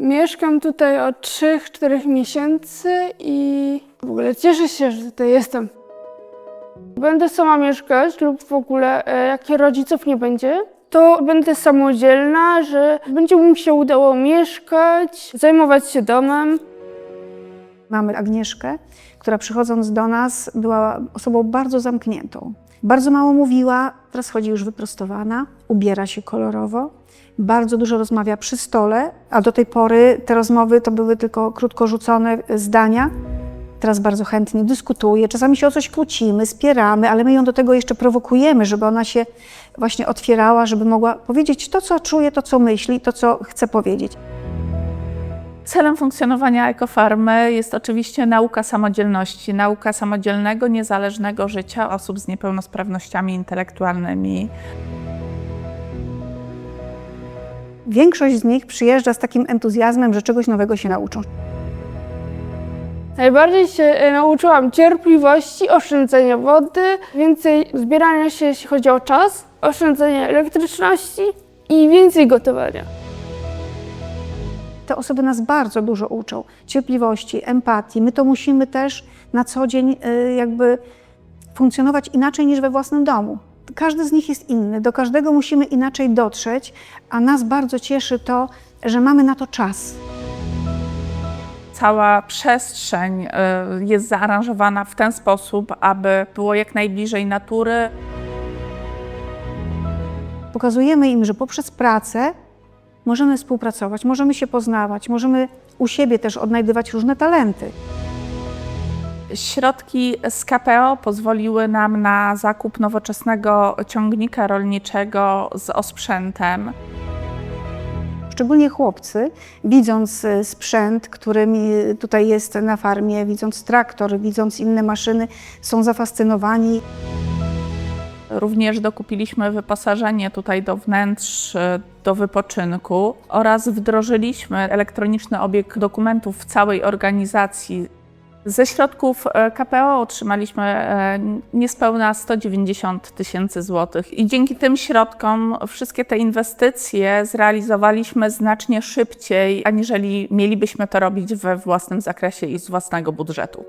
Mieszkam tutaj od 3-4 miesięcy i w ogóle cieszę się, że tutaj jestem. Będę sama mieszkać lub w ogóle e, jak rodziców nie będzie, to będę samodzielna, że będzie mi się udało mieszkać, zajmować się domem. Mamy Agnieszkę, która przychodząc do nas była osobą bardzo zamkniętą. Bardzo mało mówiła, teraz chodzi już wyprostowana, ubiera się kolorowo, bardzo dużo rozmawia przy stole, a do tej pory te rozmowy to były tylko krótko rzucone zdania. Teraz bardzo chętnie dyskutuje, czasami się o coś kłócimy, spieramy, ale my ją do tego jeszcze prowokujemy, żeby ona się właśnie otwierała, żeby mogła powiedzieć to, co czuje, to, co myśli, to, co chce powiedzieć. Celem funkcjonowania ekofarmy jest oczywiście nauka samodzielności, nauka samodzielnego, niezależnego życia osób z niepełnosprawnościami intelektualnymi. Większość z nich przyjeżdża z takim entuzjazmem, że czegoś nowego się nauczą. Najbardziej się e, nauczyłam cierpliwości, oszczędzania wody, więcej zbierania się, jeśli chodzi o czas, oszczędzania elektryczności i więcej gotowania. Te osoby nas bardzo dużo uczą cierpliwości, empatii. My to musimy też na co dzień y, jakby funkcjonować inaczej niż we własnym domu. Każdy z nich jest inny, do każdego musimy inaczej dotrzeć, a nas bardzo cieszy to, że mamy na to czas. Cała przestrzeń y, jest zaaranżowana w ten sposób, aby było jak najbliżej natury. Pokazujemy im, że poprzez pracę możemy współpracować, możemy się poznawać, możemy u siebie też odnajdywać różne talenty. Środki z KPO pozwoliły nam na zakup nowoczesnego ciągnika rolniczego z osprzętem. Szczególnie chłopcy, widząc e, sprzęt, który tutaj jest na farmie, widząc traktor, widząc inne maszyny, są zafascynowani. Również dokupiliśmy wyposażenie tutaj do wnętrz, y, do wypoczynku oraz wdrożyliśmy elektroniczny obieg dokumentów w całej organizacji. Ze środków e, KPO otrzymaliśmy e, niespełna 190 tysięcy złotych i dzięki tym środkom wszystkie te inwestycje zrealizowaliśmy znacznie szybciej, aniżeli mielibyśmy to robić we własnym zakresie i z własnego budżetu.